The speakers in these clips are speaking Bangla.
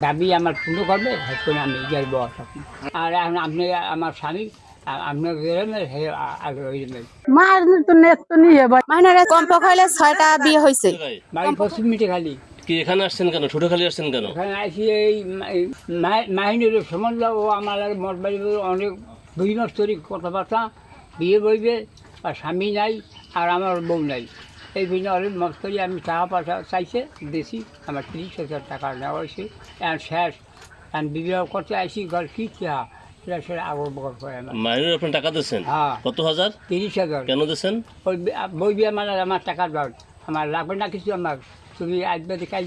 দাবি আমার পূর্ণ করবে এখন আমি গেল থাকি আর এখন আপনি আমার স্বামী আপনার গেলেন হে আ- আগে ওই জন্য। মার তো নেট তো নিয়ে মাইনারে কমপক্ষে হলে ছয়টা বিয়ে হয়েছে। বাড়ি পশ্চিম মিটে খালি। কি এখানে আসছেন কেন? ছোটখালি আসছেন কেন? আসি এই মাহিনীর সম্বন্ধ ও আমার আর মঠ বাড়ি অনেক দুই মাস ধরে কথাবার্তা বিয়ে বইবে আর স্বামী নাই আর আমার বউ নাই। এই জন্য অনেক মত করি আমি টাকা পয়সা চাইছে দিয়েছি আমার তিরিশ হাজার টাকা নেওয়া হয়েছে। এখন শেষ। এখন বিবাহ করতে আসি ঘর কি চা সেটা সেটা আগর বগর করে আমার। মাইনের আপনার টাকা দিচ্ছেন হ্যাঁ। কত হাজার? তিরিশ হাজার। কেন দিচ্ছেন ওই বই বিয়ে মানে আমার টাকা দাও আমার লাগবে না কিছু আমার। তুমি আসবে কাজ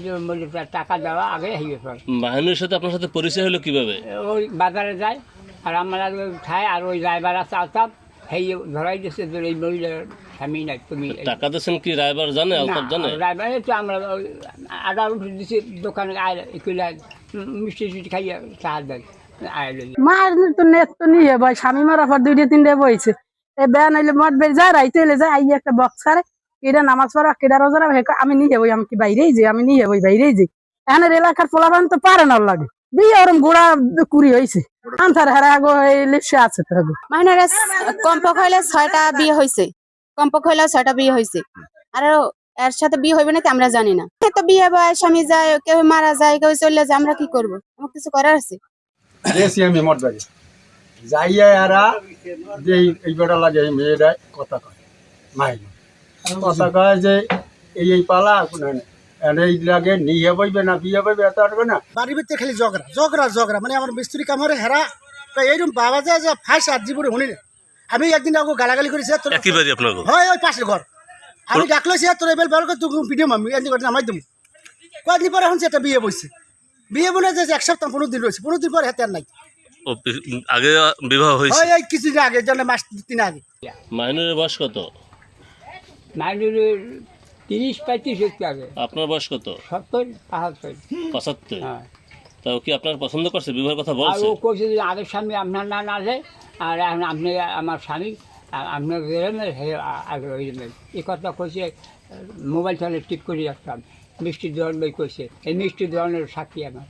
টাকা দেওয়া আগে হয়ে গেছে মাহিনের সাথে আপনার সাথে পরিচয় হলো কীভাবে? ওই বাজারে যায়। আর আমরা খাই আর ওই ড্রাইভার আছে আসতাম সেই ধরাই দিচ্ছে যে এই মহিলার স্বামী নাই তুমি টাকা দিচ্ছেন কি রায়বার জানে জানে? ড্রাইভার তো আমরা আদা দিচ্ছি দোকানে আয় মিষ্টি টিষ্টি খাইয়ে সাহায্য দেয় আয় লই। মার তো নেট তো নিয়ে ভাই স্বামী মারা পর দুইটা তিনটে বইছে। এ মদ বের যায় রাইতে এলে যায় আইয়ে একটা বক্স করে কেডা নামাজ পড়া কেডা রোজা রাখে, আমি নিয়ে বই আমি কি বাইরেই যাই আমি নিয়ে বই বাইরেই যাই। এখানের এলাকার পোলাবান তো পারে না লাগে। বিয়ে ওরম গোড়া কুড়ি হয়েছে আনসার হেরা আগো এই লিপসে আছে তো আগো মাইনারে কমপক্ষে হলে ছয়টা বিয়ে হয়েছে কমপক্ষে হলে ছয়টা বিয়ে হয়েছে আর এর সাথে বিয়ে হইবে নাকি আমরা জানি না। তো বিয়ে হয় স্বামী যায় কেউ মারা যায় কেউ চলে যায় আমরা কি করব? আমার কিছু করার আছে? গেছি আমি মোট যাইয়া এরা যে এই- এই বেটা লাগে এই মেয়েরা কথা কয়। কথা কয় যে এই এই পালা কোনো- এই লাগে নিয়ে বইবে না বিয়ে বইবে এত আসবে না। বাড়ির ভিতরে খালি ঝগড়া ঝগড়া ঝগড়া। মানে আমার মিস্ত্রি কামড়ে হেরা তো এইরকম বাবা যা যা ফাঁস আর জীবনে শুনি আমি একদিন আগে গালাগালি করেছি তোর একই বাড়ি আপনার হয় ওই পাশের ঘর। আমি ডাকলো সে তোর এবার বের করে তুই মামি এদিন করে নামাই দেবো। কয়েকদিন পরে এখন সে একটা বিয়ে বসছে বিয়ে বলে যে এক সপ্তাহ পনেরো দিন রয়েছে পনেরো দিন পরে হাতে আর নাই। আগে বিবাহ হয়েছে? হয় এই কিছুদিন আগে জন্য মাস তিন আগে। বয়স কত? মাইনুরের তিরিশ পঁয়ত্রিশ একটু আগে আপনার বয়স কত? সত্তর বাহাত্তর পঁচাত্তর? হ্যাঁ। তা ও কি আপনার পছন্দ করছে? বিবাহের কথা আর বলছে? ও কইছে যে আগের স্বামী আপনার না না আছে আর এখন আপনি আমার স্বামী আ- আপনার গেলেন হে আগে ওই এই কথা কইছে মোবাইল চালে টিপ করে রাখতাম মিষ্টি দোয়ান বই কইছে। এই মিষ্টি দোয়ানের সাক্ষী আমার।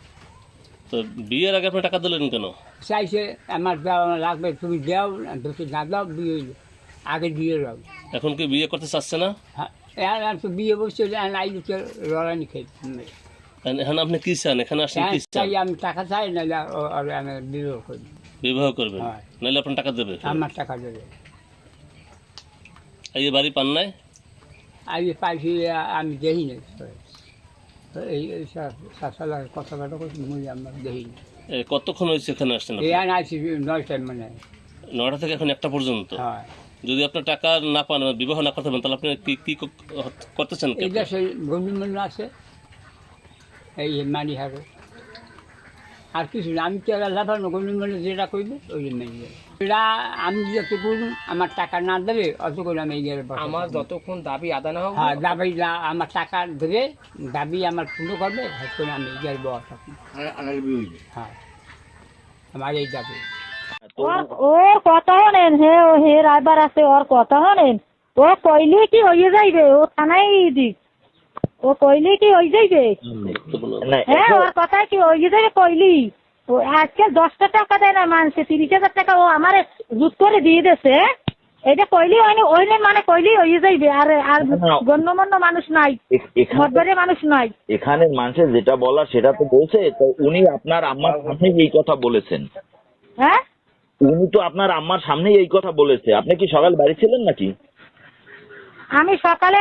তো বিয়ের আগে আপনি টাকা দিলেন কেন? চাইছে আমার দেওয়া লাগবে তুমি দাও যদি না দাও বিয়ে আগে দিয়ে দাও। এখন কি বিয়ে করতে চাচ্ছে না? হ্যাঁ। এখন আর তো বিয়ে বসছে আই তো লড়ানি খেয়ে এখন এখন আপনি কি চান? এখানে আসেন কি চান? চাই আমি টাকা চাই নাহলে আমি বিবাহ বিবাহ করবেন? হ্যাঁ। নাহলে আপনার টাকা দেবে আমার টাকা দেবে। এই বাড়ি পান নাই? পাইছি আমি দেখি না এই শাসালার কথা কথা করছি মুই আমার দেখি না কতক্ষণ হয়েছে এখানে আসছেন? এই মানে নয়টা থেকে এখন একটা পর্যন্ত? হয়। যদি আপনার টাকা না পান বিবাহ না করতে পারেন তাহলে আপনি কি কি করতেছেন কি এই? দেশে গণ্যমান্য আছে এই মানি হারে। আর কিছু না আমি তো লাফানো গণ্যমান্য যেটা করবে ওই জন্য এটা আমি যত করুন আমার টাকা না দেবে অত করে আমি এই আমার যতক্ষণ দাবি আদায় না হবে হ্যাঁ দাবি না- আমার টাকা দেবে দাবি আমার পূর্ণ করবে হয়তো আমি এই গেলে বসা থাকি হ্যাঁ আমার এই দাবি। ওর কথা হলেন হে ও হে রাইবার আছে ওর কথা হলেন ও কইলে কি হয়ে যাইবে? ও থানায় দিক। ও কইলে কি হয়ে যাইবে? হ্যাঁ ওর কথা কি হয়ে যাবে কইলি? আজকে দশটা টাকা দেয় না মানুষে তিরিশ হাজার টাকা ও আমার জুত করে দিয়ে দিয়েছে এটা কইলি হয়নি ওইলে মানে কইলি হয়ে যাইবে। আর আর গণ্যমান্য মানুষ নাই মদবাড়ির মানুষ নাই। এখানে মানুষের যেটা বলার সেটা তো বলছে তো উনি আপনার আম্মার সামনে এই কথা বলেছেন। হ্যাঁ? উনি তো আপনার আম্মার সামনেই এই কথা বলেছে। আপনি কি সকাল বাড়ি ছিলেন নাকি? আমি সকালে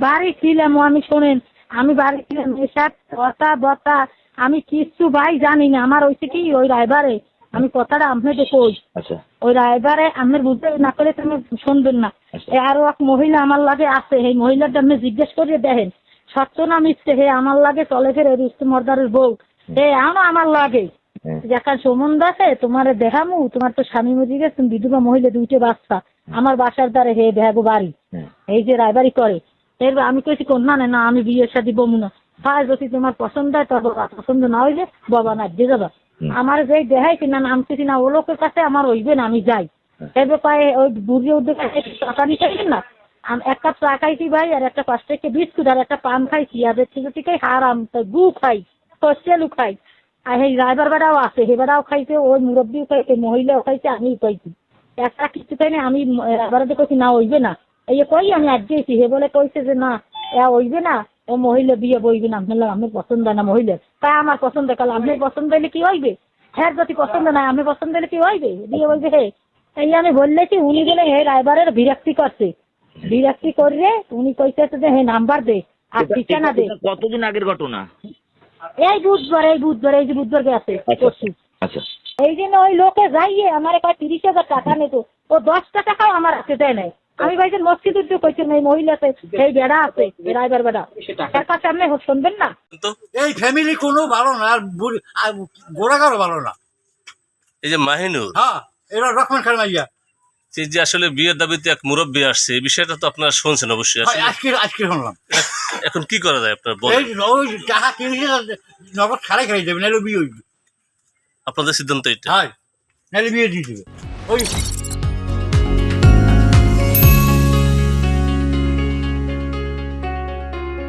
বাড়ি ছিলাম আমি শোনেন আমি বাড়ি ছিলাম এসব কথা বতা আমি কিচ্ছু ভাই জানি না আমার হয়েছে কি ওই রায়বারে। আমি কথাটা আপনাদের কই? আচ্ছা। ওই রায়বারে আপনার বুঝতে না করে তুমি শুনবেন না। এ আরও এক মহিলা আমার লাগে আছে এই মহিলাটা আপনি জিজ্ঞেস করে দেখেন। সত্য না মিথ্যে হে আমার লাগে চলে ফেরে মর্দারের বউ। হে আমার লাগে। হ্যাঁ। যেখান সম্বন্ধ আছে তোমার দেখামু তোমার তো স্বামী মজি গেছে তুমি বিধবা মহিলা দুইটে বাচ্চা। আমার বাসার দ্বারে হে বেহাগো বাড়ি। হ্যাঁ। এই যে রায়বাড়ি করে। এরপর আমি কইছি কোন না না আমি বিয়ের সাথে বমু না। হয় যদি তোমার পছন্দ হয় বাবা, পছন্দ না হইলে বাবা না দিয়ে যাবা। আমার যেই দেখাইছি না না আমি কইছি না ও লোকের কাছে আমার হইবে না আমি যাই। এরপর পায়ে ওই বুড়ি উদ্যোগ টাকা নিতে না। এক কাপ চা খাইছি ভাই আর একটা পাঁচ টাকা বিস্কুট আর একটা পান খাইছি আর থেকে থেকে হারাম গু খাই করছে লুকাই আর সেই ড্রাইভার বেড়াও আছে সে বেড়াও খাইছে ওই মুরব্বীও খাইছে মহিলাও খাইছে আমিও খাইছি। একটা কিছু খাই না আমি এবারে কইছি না হইবে না। এই কই আমি আজ দিয়েছি হে বলে কইছে যে না এ হইবে না ও মহিলা বিয়ে বইবে না আপনার আমি পছন্দ না মহিলা তাই আমার পছন্দ কাল আপনি পছন্দ হইলে কি হইবে? হ্যাঁ যদি পছন্দ না আমি পছন্দ হইলে কি হইবে? বিয়ে বলবে হে। এই আমি বললেছি উনি গেলে হে ড্রাইভারের বিরক্তি করছে। বিরক্তি করলে উনি কইছে যে হে নাম্বার দে আর ঠিকানা দে। কতদিন আগের ঘটনা? এই বুধবার এই বুধবার এই যে বুধবার গেছে পরশু। আচ্ছা। এই জন্য ওই লোকে যাইয়ে আমার কয় তিরিশ হাজার টাকা নিত ও দশ টাকাও আমার হাতে দেয় নাই। আমি ভাইছেন মসজিদ উদ্যোগ কইছেন এই মহিলাতে এই বেড়া আছে ড্রাইভার বেড়া। তার কাছে আপনি শুনবেন না? এই ফ্যামিলি কোনো ভালো না আর গোড়াগারও ভালো না। এই যে মাহিনুর। হ্যাঁ এরা রকমান খান মাইয়া। যে যে আসলে বিয়ের দাবিতে এক মুরব্বী আসছে এই বিষয়টা তো আপনারা শুনছেন অবশ্যই। আসলে আজকে আজকে শুনলাম। এখন কি করা যায় আপনার বল এই ওই টাকা কিনেছে নগদ খারাই খাই দেবে নাহলে বিয়ে হইবে। আপনাদের সিদ্ধান্ত এটা হয় নাহলে বিয়ে দিয়ে দেবে। ওই